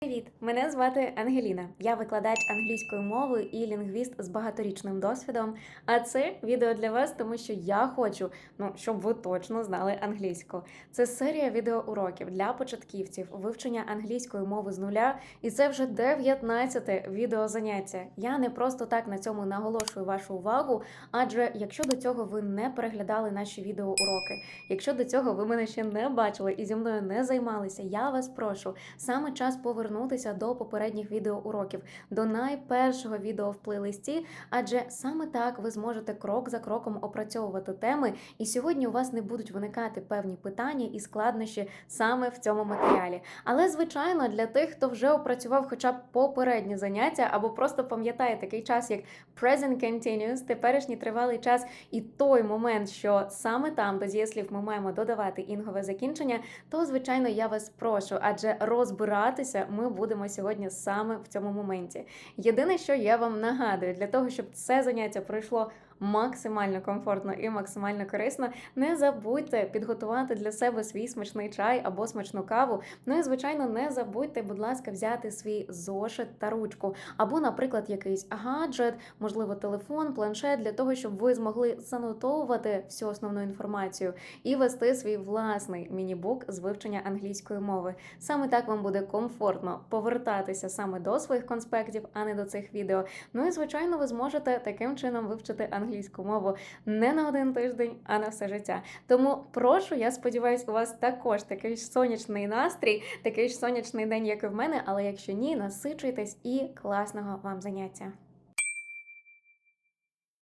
Привіт! Мене звати Ангеліна. Я викладач англійської мови і лінгвіст з багаторічним досвідом. А це відео для вас, тому що я хочу, ну щоб ви точно знали англійську. Це серія відеоуроків для початківців, вивчення англійської мови з нуля, і це вже 19-те відеозаняття. Я не просто так на цьому наголошую вашу увагу, адже якщо до цього ви не переглядали наші відеоуроки, якщо до цього ви мене ще не бачили і зі мною не займалися, я вас прошу саме час повернутися до попередніх відеоуроків, до найпершого відео в плейлисті, адже саме так ви зможете крок за кроком опрацьовувати теми, і сьогодні у вас не будуть виникати певні питання і складнощі саме в цьому матеріалі. Але, звичайно, для тих, хто вже опрацював хоча б попередні заняття, або просто пам'ятає такий час, як present continuous, теперішній тривалий час, і той момент, що саме там до дієслів ми маємо додавати інгове закінчення, то звичайно я вас прошу, адже розбиратися ми будемо сьогодні саме в цьому моменті. Єдине, що я вам нагадую, для того, щоб це заняття пройшло максимально комфортно і максимально корисно, не забудьте підготувати для себе свій смачний чай або смачну каву. Ну і звичайно, не забудьте, будь ласка, взяти свій зошит та ручку, або, наприклад, якийсь гаджет, можливо, телефон, планшет, для того, щоб ви змогли занотовувати всю основну інформацію і вести свій власний міні-бук з вивчення англійської мови. Саме так вам буде комфортно повертатися саме до своїх конспектів, а не до цих відео. Ну і звичайно, ви зможете таким чином вивчити англійську мову не на один тиждень, а на все життя. Тому прошу, я сподіваюся, у вас також такий ж сонячний настрій, такий ж сонячний день, як і в мене. Але якщо ні, насичуйтесь і класного вам заняття.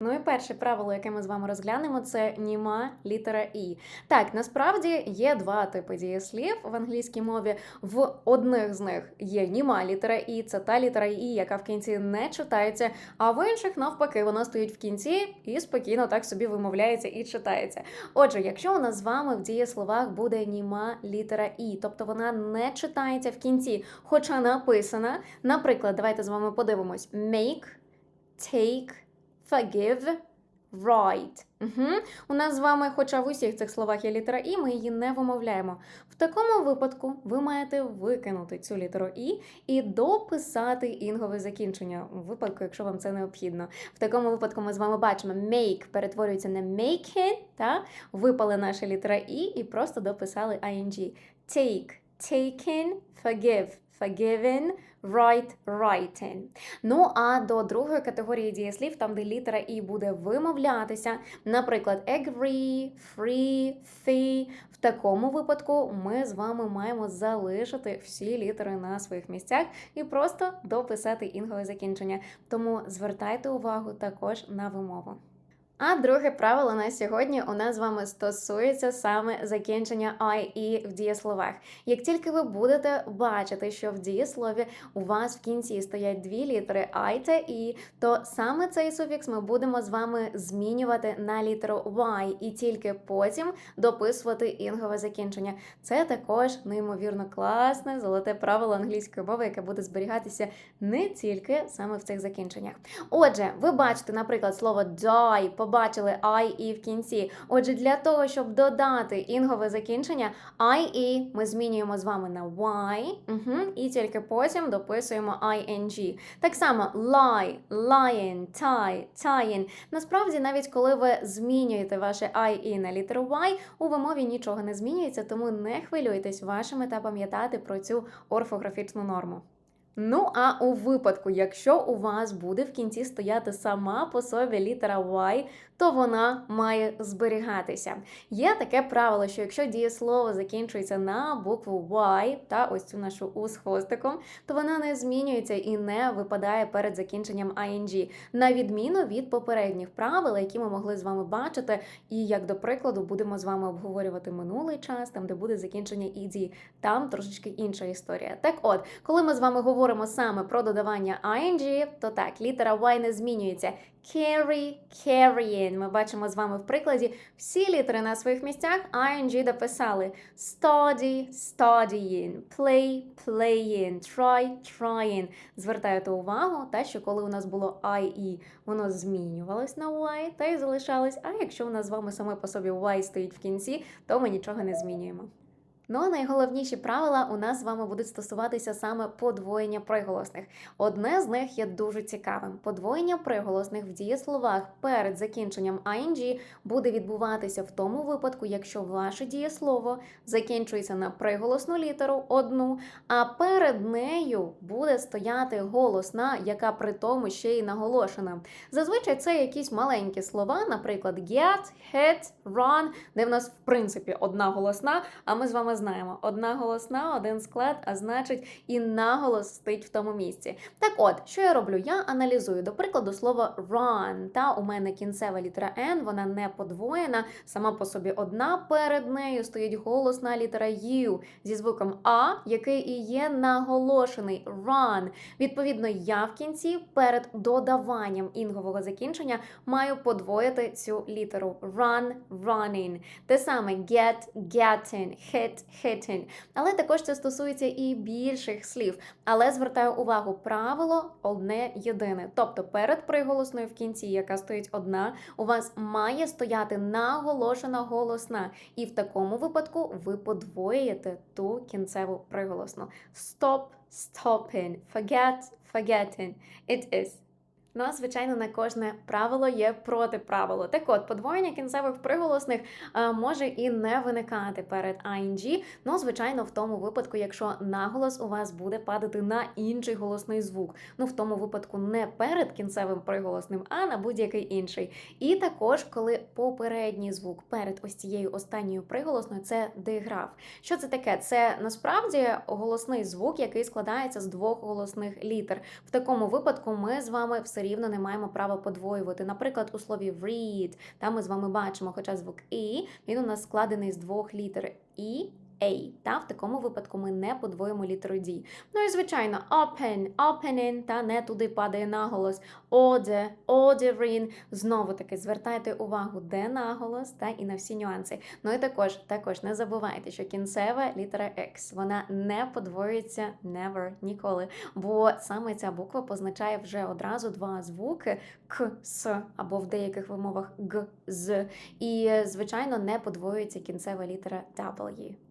Ну і перше правило, яке ми з вами розглянемо, це німа літера і. Так, насправді є два типи дієслів в англійській мові. В одних з них є німа літера і, це та літера і, яка в кінці не читається, а в інших, навпаки, вона стоїть в кінці і спокійно так собі вимовляється і читається. Отже, якщо у нас з вами в дієсловах буде німа літера і, тобто вона не читається в кінці, хоча написана, наприклад, давайте з вами подивимось: make, take forgive, write. Угу. У нас з вами, хоча в усіх цих словах є літера І, ми її не вимовляємо. В такому випадку ви маєте викинути цю літеру І і дописати інгове закінчення, у випадку, якщо вам це необхідно. В такому випадку ми з вами бачимо make перетворюється на making, та випали наша літера І і просто дописали ing. Take, taken, forgive, forgiven, write, writing. Ну а до другої категорії дієслів, там де літера І буде вимовлятися, наприклад, agree, free, fee. В такому випадку ми з вами маємо залишити всі літери на своїх місцях і просто дописати інгове закінчення. Тому звертайте увагу також на вимову. А друге правило на сьогодні у нас з вами стосується саме закінчення IE в дієсловах. Як тільки ви будете бачити, що в дієслові у вас в кінці стоять дві літери I E, то саме цей суфікс ми будемо з вами змінювати на літеру Y і тільки потім дописувати інгове закінчення. Це також неймовірно класне золоте правило англійської мови, яке буде зберігатися не тільки саме в цих закінченнях. Отже, ви бачите, наприклад, слово die, побачили I в кінці. Отже, для того, щоб додати інгове закінчення, I ми змінюємо з вами на Y, угу, і тільки потім дописуємо ing. Так само lie, lying, tie, tying. Насправді, навіть коли ви змінюєте ваше I на літеру Y, у вимові нічого не змінюється, тому не хвилюйтесь вашими та пам'ятати про цю орфографічну норму. Ну, а у випадку, якщо у вас буде в кінці стояти сама по собі літера Y, то вона має зберігатися. Є таке правило, що якщо дієслово закінчується на букву Y, та ось цю нашу У з хвостиком, то вона не змінюється і не випадає перед закінченням ING, на відміну від попередніх правил, які ми могли з вами бачити, і як до прикладу будемо з вами обговорювати минулий час, там де буде закінчення ED, там трошечки інша історія. Так от, коли ми з вами говоримо саме про додавання ING, то так, літера Y не змінюється. Carry, carrying. Ми бачимо з вами в прикладі всі літери на своїх місцях ING дописали study, studying, play, playing, try, trying. Звертаєте увагу, та що коли у нас було IE, воно змінювалось на Y та й залишалось. А якщо у нас з вами саме по собі Y стоїть в кінці, то ми нічого не змінюємо. Ну а найголовніші правила у нас з вами будуть стосуватися саме подвоєння приголосних. Одне з них є дуже цікавим. Подвоєння приголосних в дієсловах перед закінченням ING буде відбуватися в тому випадку, якщо ваше дієслово закінчується на приголосну літеру одну, а перед нею буде стояти голосна, яка при тому ще й наголошена. Зазвичай це якісь маленькі слова, наприклад, get, hit, run, де в нас в принципі одна голосна. А ми з вами знаємо, одна голосна, один склад, а значить, і наголос стоїть в тому місці. Так от, що я роблю? Я аналізую, до прикладу, слово run. Та у мене кінцева літера N, вона не подвоєна, сама по собі одна. Перед нею стоїть голосна літера U зі звуком А, який і є наголошений run. Відповідно, я в кінці перед додаванням інгового закінчення маю подвоїти цю літеру run, running. Те саме get, getting, hit, hitting. Але також це стосується і більших слів. Але звертаю увагу, правило одне єдине. Тобто перед приголосною в кінці, яка стоїть одна, у вас має стояти наголошена голосна. І в такому випадку ви подвоюєте ту кінцеву приголосну. Stop, stopping, forget, forgetting. It is. Ну, а, звичайно, на кожне правило є протиправило. Так от, подвоєння кінцевих приголосних а, може і не виникати перед ING, ну, звичайно, в тому випадку, якщо наголос у вас буде падати на інший голосний звук. Ну, в тому випадку не перед кінцевим приголосним, а на будь-який інший. І також, коли попередній звук перед ось цією останньою приголосною, це диграф. Що це таке? Це насправді голосний звук, який складається з двох голосних літер. В такому випадку ми з вами все рівно не маємо права подвоювати. Наприклад, у слові read, там ми з вами бачимо, хоча звук і він у нас складений з двох літер і. A, та в такому випадку ми не подвоїмо літеру D. Ну і звичайно, open, opening, та не туди падає наголос. Order, ordering. Знову таки звертайте увагу, де наголос, та і на всі нюанси. Ну і також, також не забувайте, що кінцева літера X, вона не подвоюється never, ніколи. Бо саме ця буква позначає вже одразу два звуки к, с, або в деяких вимовах г, з. І, звичайно, не подвоюється кінцева літера W.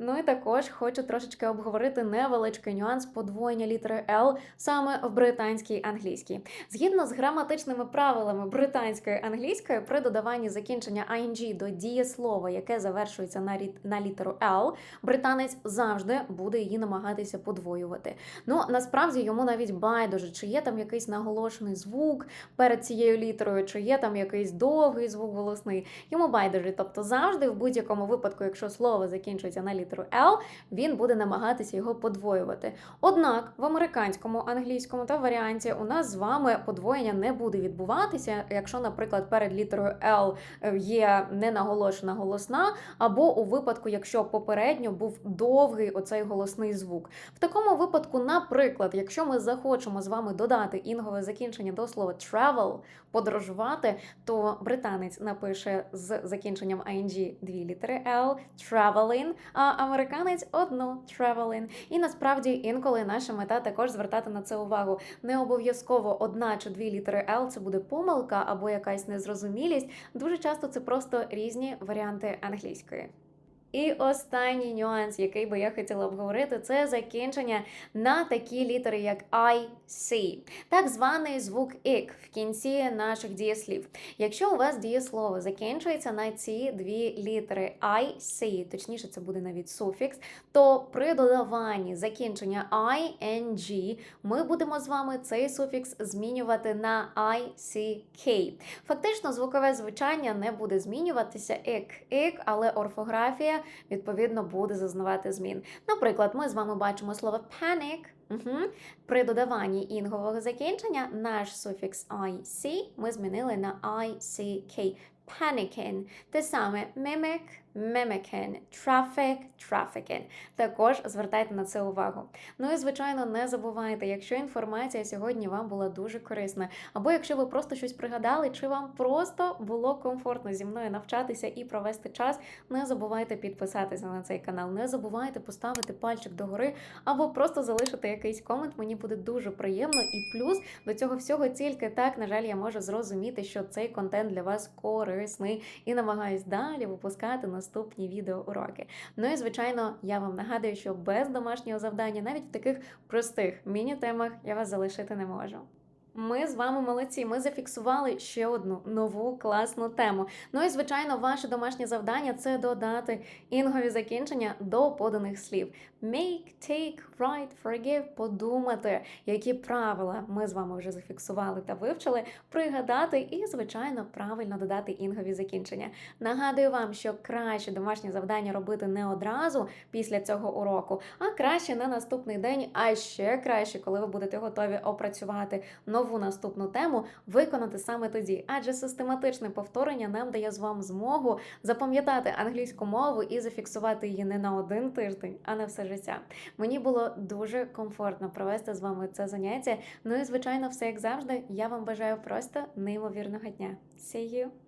Ну і також хочу трошечки обговорити невеличкий нюанс подвоєння літери L саме в британській англійській. Згідно з граматичними правилами британської англійської, при додаванні закінчення ING до дієслова, яке завершується на, на літеру L, британець завжди буде її намагатися подвоювати. Ну насправді йому навіть байдуже, чи є там якийсь наголошений звук перед цією літерою, чи є там якийсь довгий звук голосний. Йому байдуже, тобто завжди в будь-якому випадку, якщо слово закінчується на літеру літеру L, він буде намагатися його подвоювати. Однак в американському, англійському та варіанті у нас з вами подвоєння не буде відбуватися, якщо, наприклад, перед літерою L є ненаголошена голосна, або у випадку, якщо попередньо був довгий оцей голосний звук. В такому випадку, наприклад, якщо ми захочемо з вами додати інгове закінчення до слова travel, подорожувати, то британець напише з закінченням ING дві літери L, traveling, а американець одну traveling. І насправді інколи наша мета також звертати на це увагу. Не обов'язково одна чи дві літери L це буде помилка або якась незрозумілість. Дуже часто це просто різні варіанти англійської. І останній нюанс, який би я хотіла обговорити, це закінчення на такі літери, як I, C. так званий звук ік в кінці наших дієслів. Якщо у вас дієслово закінчується на ці дві літери I, C, точніше, це буде навіть суфікс, то при додаванні закінчення I, N, G ми будемо з вами цей суфікс змінювати на I, C, K. Фактично, звукове звучання не буде змінюватися ік, ік, але орфографія відповідно буде зазнавати змін. Наприклад, ми з вами бачимо слово panic. Угу. При додаванні інгового закінчення наш суфікс IC ми змінили на ICK. Panicking. Те саме mimic, mimicking, traffic, trafficking. Також звертайте на це увагу. Ну і звичайно, не забувайте, якщо інформація сьогодні вам була дуже корисна, або якщо ви просто щось пригадали, чи вам просто було комфортно зі мною навчатися і провести час, не забувайте підписатися на цей канал, не забувайте поставити пальчик догори, або просто залишити якийсь комент. Мені буде дуже приємно. І плюс до цього всього тільки так, на жаль, я можу зрозуміти, що цей контент для вас корисний і намагаюсь далі випускати наступні відеоуроки. Ну і звичайно, я вам нагадую, що без домашнього завдання, навіть в таких простих міні-темах, я вас залишити не можу. Ми з вами молодці. Ми зафіксували ще одну нову класну тему. Ну і звичайно, ваше домашнє завдання це додати інгові закінчення до поданих слів. Make, take, write, forgive, подумати, які правила ми з вами вже зафіксували та вивчили, пригадати і, звичайно, правильно додати інгові закінчення. Нагадую вам, що краще домашнє завдання робити не одразу після цього уроку, а краще на наступний день, а ще краще, коли ви будете готові опрацювати нову наступну тему, виконати саме тоді. Адже систематичне повторення нам дає з вами змогу запам'ятати англійську мову і зафіксувати її не на один тиждень, а на все життя. Мені було дуже комфортно провести з вами це заняття. Ну і звичайно, все як завжди. Я вам бажаю просто неймовірного дня. See you!